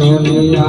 বলিয়া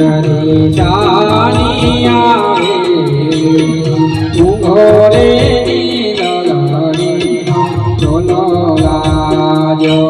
ચરે ચાલી આવે ઊંઘો રે નીલ ચલો રાજો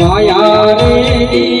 વાયા રે